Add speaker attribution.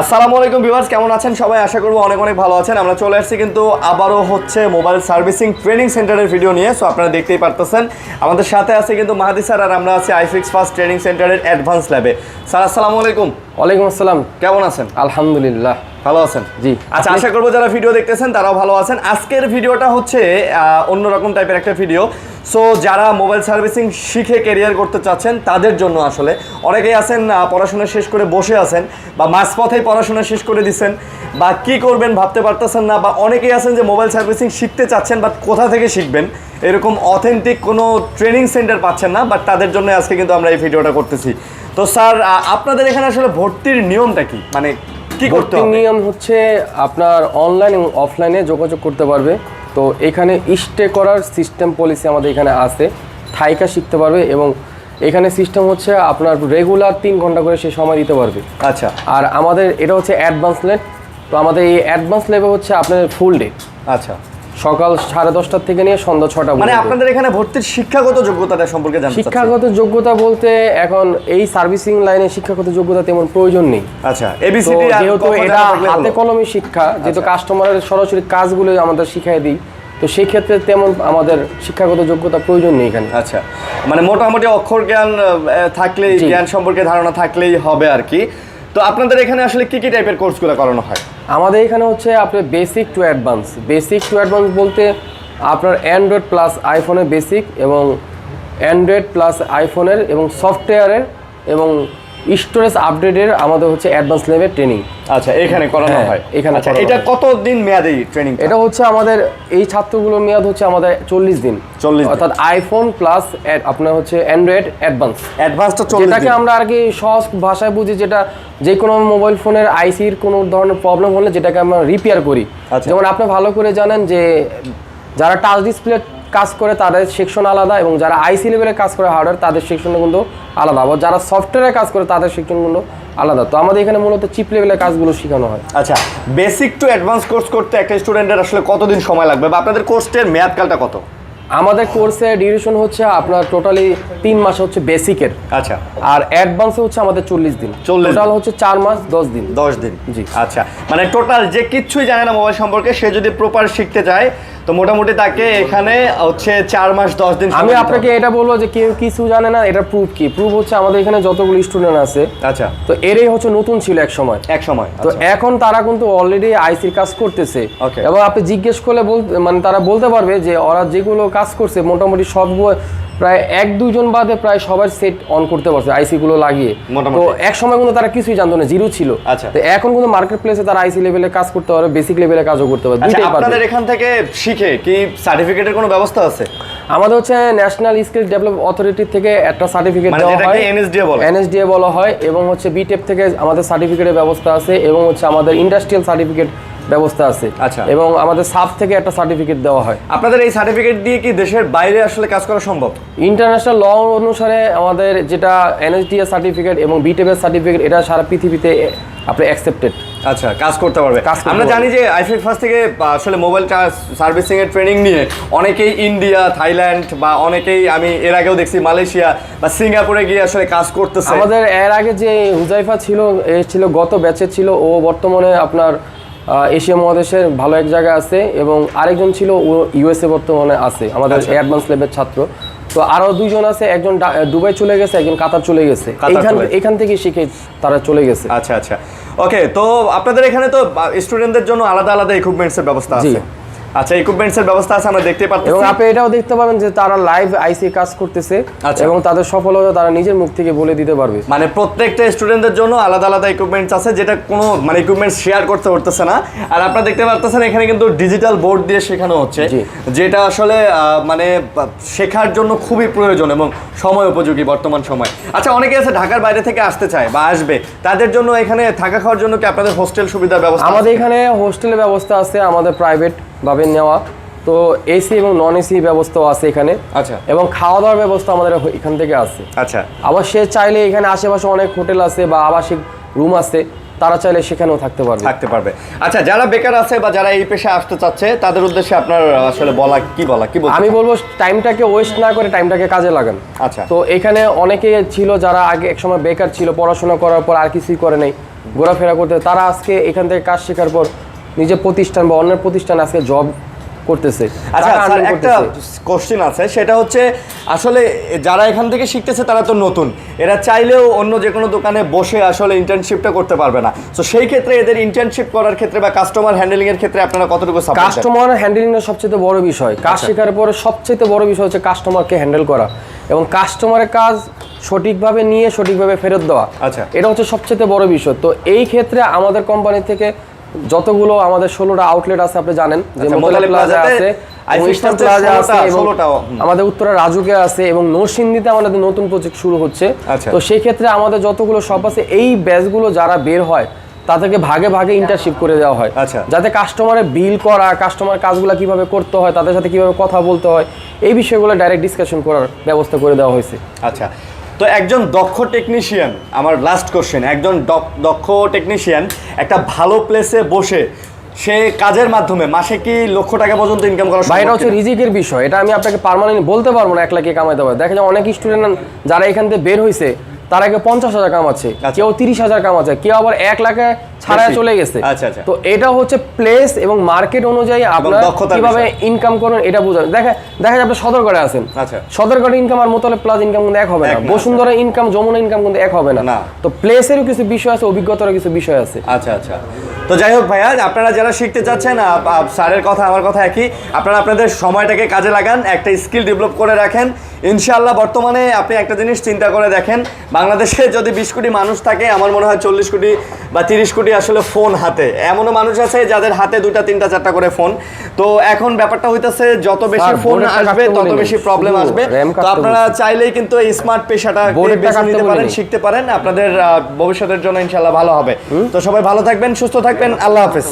Speaker 1: আসসালামু আলাইকুম ভিউয়ার্স কেমন আছেন সবাই? আশা করব অনেক অনেক ভালো আছেন। আমরা চলে আসছি কিন্তু আবারও হচ্ছে মোবাইল সার্ভিসিং ট্রেনিং সেন্টারের ভিডিও নিয়ে। সো আপনারা দেখতেই পারতেছেন। আমাদের সাথে আছে কিন্তু মাহাদি স্যার আর আমরা আছি আইফিক্স ফার্স্ট ট্রেনিং সেন্টারের অ্যাডভান্স ল্যাবে। স্যার আসসালামু আলাইকুম।
Speaker 2: ওয়ালাইকুম আসসালাম।
Speaker 1: কেমন আছেন?
Speaker 2: আলহামদুলিল্লাহ।
Speaker 1: ভালো আছেন?
Speaker 2: জি।
Speaker 1: আচ্ছা আশা করব যারা ভিডিও দেখতেছেন তারাও ভালো আছেন। আজকের ভিডিওটা হচ্ছে অন্যরকম টাইপের একটা ভিডিও। সো যারা মোবাইল সার্ভিসিং শিখে ক্যারিয়ার করতে চাচ্ছেন তাদের জন্য আসলে অনেকেই আছেন পড়াশোনা শেষ করে বসে আছেন বা মাঝপথেই পড়াশোনা শেষ করে দিচ্ছেন বা কি করবেন ভাবতে পারতেছেন না বা অনেকেই আছেন যে মোবাইল সার্ভিসিং শিখতে চাচ্ছেন বা কোথা থেকে শিখবেন এরকম অথেন্টিক কোনো ট্রেনিং সেন্টার পাচ্ছেন না বাট তাদের জন্য আজকে কিন্তু আমরা এই ভিডিওটা করতেছি। তো স্যার আপনাদের এখানে আসলে ভর্তির নিয়মটা কি? মানে কি করতে
Speaker 2: নিয়ম হচ্ছে আপনার অনলাইন এবং অফলাইনে যোগাযোগ করতে পারবে। তো এখানে স্টে করার সিস্টেম পলিসি আমাদের এখানে আছে। থাইকা শিখতে পারবে এবং এখানে সিস্টেম হচ্ছে আপনার রেগুলার তিন ঘণ্টা করে সে সময় দিতে পারবে।
Speaker 1: আচ্ছা।
Speaker 2: আর আমাদের এটা হচ্ছে অ্যাডভান্স লেট তো আমাদের এই অ্যাডভান্স লেভে হচ্ছে আপনার ফুল ডে।
Speaker 1: আচ্ছা।
Speaker 2: সকাল সাড়ে দশটার থেকে নিয়ে সন্ধ্যা ছটা
Speaker 1: মানে আপনাদের এখানে ভর্তির শিক্ষাগত যোগ্যতাটা সম্পর্কে জানতে
Speaker 2: শিক্ষাগত যোগ্যতা বলতে এখন এই সার্ভিসিং লাইনে শিক্ষাগত যোগ্যতা তেমন প্রয়োজন নেই।
Speaker 1: আচ্ছা এবিসিডি
Speaker 2: যেহেতু এটা হাতে কলমে শিক্ষা যেহেতু
Speaker 1: আচ্ছা।
Speaker 2: কাস্টমারের সরাসরি কাজগুলো আমাদের শিখাই দিই তো সেই ক্ষেত্রে তেমন আমাদের শিক্ষাগত যোগ্যতা প্রয়োজন নেই এখানে।
Speaker 1: আচ্ছা মানে মোটামুটি অক্ষর জ্ঞান থাকলেই জ্ঞান সম্পর্কে ধারণা থাকলেই হবে আর কি। তো আপনাদের এখানে আসলে কি কি টাইপের কোর্সগুলো করানো হয়?
Speaker 2: আমাদের এখানে হচ্ছে আপনার basic to advance basic to advance বলতে আপনার অ্যান্ড্রয়েড প্লাস আইফোনের বেসিক এবং অ্যান্ড্রয়েড প্লাস আইফোনের এবং সফটওয়্যারের এবং স্টোরেজ আপডেটের আমাদের হচ্ছে অ্যাডভান্স লেভেল ট্রেনিং
Speaker 1: আচ্ছা এখানে করানো
Speaker 2: হ্যাঁ,
Speaker 1: হয়।
Speaker 2: এখানে
Speaker 1: আচ্ছা এটা। কতদিন মেয়াদি ট্রেনিং
Speaker 2: এটা হচ্ছে আমাদের এই ছাত্রগুলোর মেয়াদ হচ্ছে আমাদের চল্লিশ দিন।
Speaker 1: 40 দিন।
Speaker 2: অর্থাৎ আইফোন প্লাস আপনার হচ্ছে অ্যান্ড্রয়েড অ্যাডভান্স
Speaker 1: অ্যাডভান্সটা চল্লিশ
Speaker 2: যেটাকে আমরা আর কি সহজ ভাষায় বুঝি যেটা যে কোনো মোবাইল ফোনের আইসির কোনো ধরনের প্রবলেম হলে যেটাকে আমরা রিপেয়ার করি।
Speaker 1: আচ্ছা।
Speaker 2: যেমন আপনি ভালো করে জানেন যে যারা টাচ ডিসপ্লে কাজ করে তাদের সেকশন আলাদা এবং যারা আইসি লেভেলে কাজ করে হার্ডওয়্যার তাদের সেকশন কিন্তু আলাদা। আবার যারা সফটওয়্যারে কাজ করে তাদের সেকশনগুলো আলাদা। তো আমাদের এখানে মূলত চিপ লেভেলের কাজগুলো শেখানো হয়।
Speaker 1: আচ্ছা বেসিক টু অ্যাডভান্স কোর্স করতে একটা স্টুডেন্টের আসলে কতদিন সময় লাগবে? বা আপনাদের কোর্সের মেয়াদকালটা কত?
Speaker 2: আমাদের কোর্সের ডিউরেশন হচ্ছে আপনার টোটালি তিন মাস হচ্ছে বেসিকের
Speaker 1: আচ্ছা।
Speaker 2: আর অ্যাডভান্স হচ্ছে আমাদের চল্লিশ দিন।
Speaker 1: 40 দিন।
Speaker 2: টোটাল হচ্ছে চার মাস দশ দিন।
Speaker 1: দশ দিন।
Speaker 2: জি।
Speaker 1: আচ্ছা। মানে টোটাল যে কিচ্ছুই জানে না মোবাইল সম্পর্কে সে যদি প্রপার শিখতে চায় তো মোটামুটি তাকে এখানে হচ্ছে চার মাস দশ দিন
Speaker 2: আমি আপনাকে এটা বলব যে কেউ কিছু জানে না এটা প্রুফ কি? প্রুফ হচ্ছে আমাদের এখানে যতগুলো স্টুডেন্ট আছে।
Speaker 1: আচ্ছা।
Speaker 2: তো এরাই হচ্ছে নতুন ছিল এক সময়।
Speaker 1: এক সময়
Speaker 2: তো
Speaker 1: আচ্ছা।
Speaker 2: এখন তারা কিন্তু অলরেডি আইসির কাজ করতেছে. এবং আপনি জিজ্ঞেস করলে মানে তারা বলতে পারবে যে ওরা যেগুলো কাজ করছে মোটামুটি সব প্রায় এক দুজন বাদে প্রায় সবার সেট অন করতে পারছে আইসি গুলো লাগিয়ে। তো এক সময় কিন্তু তারা কিছুই জানতো না জিরো ছিল।
Speaker 1: আচ্ছা।
Speaker 2: তো এখন কিন্তু মার্কেট প্লেসে তারা আইসি লেভেলে কাজ করতে পারবে বেসিক লেভেলে কাজও করতে পারবে
Speaker 1: আচ্ছা
Speaker 2: দুইটাই পারবে
Speaker 1: আপনাদের এখান থেকে শিখে কি সার্টিফিকেটের কোনো ব্যবস্থা আছে?
Speaker 2: আমাদের হচ্ছে ন্যাশনাল স্কিল ডেভেলপ অথরিটি থেকে একটা সার্টিফিকেট
Speaker 1: মানে
Speaker 2: দেওয়া হয়।
Speaker 1: NSDA বলে?
Speaker 2: এনএসডিএ বলা হয় এবং হচ্ছে বিটেপ থেকে আমাদের সার্টিফিকেটের ব্যবস্থা আছে এবং হচ্ছে আমাদের ইন্ডাস্ট্রিয়াল সার্টিফিকেট ব্যবস্থা আছে।
Speaker 1: আচ্ছা।
Speaker 2: এবং আমাদের সাব থেকে একটা সার্টিফিকেট দেওয়া হয়।
Speaker 1: আপনাদের এই সার্টিফিকেট দিয়ে কি দেশের বাইরে আসলে কাজ করা সম্ভব?
Speaker 2: ইন্টারন্যাশনাল ল অনুসারে আমাদের যেটা এনএসডিএ সার্টিফিকেট এবং বিটেপের সার্টিফিকেট এটা সারা পৃথিবীতে আপনি অ্যাকসেপ্টেড
Speaker 1: আচ্ছা কাজ করতে পারবে। আমরা জানি যে আইফিক ফার্স্ট থেকে আসলে মোবাইল সার্ভিসিং এর ট্রেনিং নিয়ে অনেকেই ইন্ডিয়া থাইল্যান্ড বা অনেকেই আমি এর আগেও দেখছি মালয়েশিয়া বা সিঙ্গাপুরে গিয়ে আসলে কাজ করতেছে।
Speaker 2: আমাদের এর আগে যে হুজাইফা ছিল এ ছিল গত ব্যাচে ছিল ও বর্তমানে আপনার এশিয়া মহাদেশের ভালো এক জায়গায় আছে এবং আরেকজন ছিল ও ইউএসএ বর্তমানে আছে আমাদের
Speaker 1: আচ্ছা।
Speaker 2: অ্যাডভান্স লেভেল ছাত্র। তো আরও দুইজন আছে একজন দুবাই চলে গেছে একজন কাতার চলে গেছে।
Speaker 1: গেছে।
Speaker 2: এখান থেকে শিখে তারা চলে গেছে।
Speaker 1: আচ্ছা আচ্ছা। ওকে তো আপনাদের এখানে তো স্টুডেন্টদের জন্য আলাদা আলাদা ইকুইপমেন্টসের ব্যবস্থা আছে। আচ্ছা ইকুইপমেন্টস এর ব্যবস্থা আছে আমরা দেখতে পাচ্ছি
Speaker 2: এবং আপনি এটাও দেখতে পাবেন যে তারা লাইভ আইসি কাজ করতেছে
Speaker 1: আচ্ছা।
Speaker 2: এবং তাদের সফলতা তারা নিজের মুখ থেকে বলে দিতে পারবে।
Speaker 1: মানে প্রত্যেকটা স্টুডেন্টদের জন্য আলাদা আলাদা ইকুইপমেন্টস আছে যেটা কোনো মানে ইকুইপমেন্টস শেয়ার করতে পারতেছে না। আর আপনারা দেখতে পারতেছেন এখানে কিন্তু ডিজিটাল বোর্ড দিয়ে শেখানো হচ্ছে যেটা আসলে মানে শেখার জন্য খুবই প্রয়োজন এবং সময় উপযোগী বর্তমান সময়। আচ্ছা অনেকে আছে ঢাকার বাইরে থেকে আসতে চায় বা আসবে। তাদের জন্য এখানে থাকা খাওয়ার জন্য কি আপনাদের হোস্টেল সুবিধার ব্যবস্থা
Speaker 2: আমাদের এখানে হোস্টেলের ব্যবস্থা আছে আমাদের প্রাইভেট ভাবে নেওয়া। তো এসি এবং নন এসি ব্যবস্থাও আছে এখানে।
Speaker 1: আচ্ছা।
Speaker 2: এবং খাওয়া দাওয়ার ব্যবস্থা আমাদের এখান থেকে আছে।
Speaker 1: আচ্ছা।
Speaker 2: আবার সে চাইলে এখানে আশেপাশে অনেক হোটেল আছে বা আবাসিক রুম আছে তারা চাইলে সেখানেও থাকতে পারবে।
Speaker 1: থাকতে পারবে। আচ্ছা যারা বেকার আছে বা যারা এই পেশায় আসতে চাচ্ছে তাদের উদ্দেশ্যে আপনার আসলে বলা কি বলা কি
Speaker 2: আমি বলব টাইমটাকে ওয়েস্ট না করে টাইমটাকে কাজে লাগান।
Speaker 1: আচ্ছা।
Speaker 2: তো এখানে অনেকে ছিল যারা আগে একসময় বেকার ছিল পড়াশোনা করার পর আর কিছুই করে নাই ঘোরাফেরা করতে। তারা আজকে এখান থেকে কাজ শেখার পর নিজের প্রতিষ্ঠান বা অন্যের প্রতিষ্ঠান আজকে জব করতেছে।
Speaker 1: আচ্ছা একটা কোশ্চেন আছে সেটা হচ্ছে আসলে যারা এখান থেকে শিখতেছে তারা তো নতুন। এরা চাইলেও অন্য যে কোনো দোকানে বসে আসলে ইন্টার্নশিপটা করতে পারবে না। তো সেই ক্ষেত্রে এদের ইন্টার্নশিপ করার ক্ষেত্রে বা কাস্টমার হ্যান্ডেলিং এর ক্ষেত্রে আপনারা কতটুকু
Speaker 2: কাস্টমার হ্যান্ডেলিং এর সবচেয়ে বড় বিষয়। কাজ
Speaker 1: আচ্ছা।
Speaker 2: শেখার পরে সবচেয়ে বড় বিষয় হচ্ছে কাস্টমারকে হ্যান্ডেল করা। এবং কাস্টমারের কাজ সঠিকভাবে নিয়ে সঠিকভাবে ফেরত দেওয়া।
Speaker 1: আচ্ছা।
Speaker 2: এটা হচ্ছে সবচেয়ে বড় বিষয়। তো এই ক্ষেত্রে আমাদের কোম্পানি থেকে যতগুলো আমাদের ষোলোটা আউটলেট আছে আপনি জানেন যে
Speaker 1: আচ্ছা,
Speaker 2: মোতালে প্লাজা আছে প্লাজা এবং আমাদের উত্তরা রাজুকে আছে এবং নরসিংদীতে আমাদের নতুন প্রজেক্ট শুরু হচ্ছে।
Speaker 1: আচ্ছা।
Speaker 2: তো সেই ক্ষেত্রে আমাদের যতগুলো শপ আছে এই ব্যাচগুলো যারা বের হয় তাদেরকে ভাগে ভাগে ইন্টারশিপ করে দেওয়া হয়।
Speaker 1: আচ্ছা।
Speaker 2: যাতে কাস্টমারের বিল করা কাস্টমার কাজগুলো কীভাবে করতে হয় তাদের সাথে কীভাবে কথা বলতে হয় এই বিষয়গুলো ডাইরেক্ট ডিসকাশন করার ব্যবস্থা করে দেওয়া হয়েছে।
Speaker 1: আচ্ছা। তো একজন দক্ষ টেকনিশিয়ান আমার লাস্ট কোশ্চেন একজন দক- দক্ষ টেকনিশিয়ান একটা ভালো প্লেসে বসে সে কাজের মাধ্যমে মাসে কি লক্ষ টাকা পর্যন্ত ইনকাম করা সম্ভব
Speaker 2: এটা হচ্ছে রিজিকের বিষয়। এটা আমি আপনাকে পার্মানেন্ট বলতে পারব না এক লাখে কামাইতে পারবে। দেখা যায় অনেক স্টুডেন্ট যারা এখান থেকে বের হয়েছে তার আগে পঞ্চাশ হাজার কামাচ্ছে
Speaker 1: আচ্ছা।
Speaker 2: কেউ তিরিশ হাজার কামাচ্ছে কেউ আবার এক লাখে
Speaker 1: বেশি।
Speaker 2: চলে গেছে।
Speaker 1: আচ্ছা, আচ্ছা।
Speaker 2: তো এটা হচ্ছে প্লেস এবং মার্কেট অনুযায়ী আপনার কীভাবে ইনকাম করবেন এটা বোঝান। দেখা দেখা যায় আপনি সদরঘাটে আছেন।
Speaker 1: আচ্ছা।
Speaker 2: সদরঘাটে ইনকাম আর মোতালে প্লাস ইনকাম কিন্তু এক হবে না। বসুন্ধরা ইনকাম যমুনা ইনকাম কিন্তু এক হবে না। তো প্লেসেরও কিছু বিষয় আছে অভিজ্ঞতারও কিছু বিষয় আছে।
Speaker 1: আচ্ছা আচ্ছা। তো যাই হোক ভাইয়া আপনারা যারা শিখতে চাচ্ছেন স্যারের কথা আমার কথা একই আপনারা আপনাদের সময়টাকে কাজে লাগান একটা স্কিল ডেভেলপ করে রাখেন। ইনশাআল্লাহ বর্তমানে আপনি একটা জিনিস চিন্তা করে দেখেন বাংলাদেশে যদি বিশ কোটি মানুষ থাকে আমার মনে হয় চল্লিশ কোটি বা তিরিশ কোটি আসলে ফোন হাতে। এমনও মানুষ আছে যাদের হাতে দুইটা তিনটা চারটা করে ফোন। তো এখন ব্যাপারটা হইতেছে যত বেশি ফোন আসবে তত বেশি প্রবলেম আসবে। তো আপনারা চাইলেই কিন্তু এই স্মার্ট পেশাটা বেছে নিতে পারেন শিখতে পারেন। আপনাদের ভবিষ্যতের জন্য ইনশাআল্লাহ ভালো হবে। তো সবাই ভালো থাকবেন সুস্থ থাকবেন। আল্লাহ হাফেজ।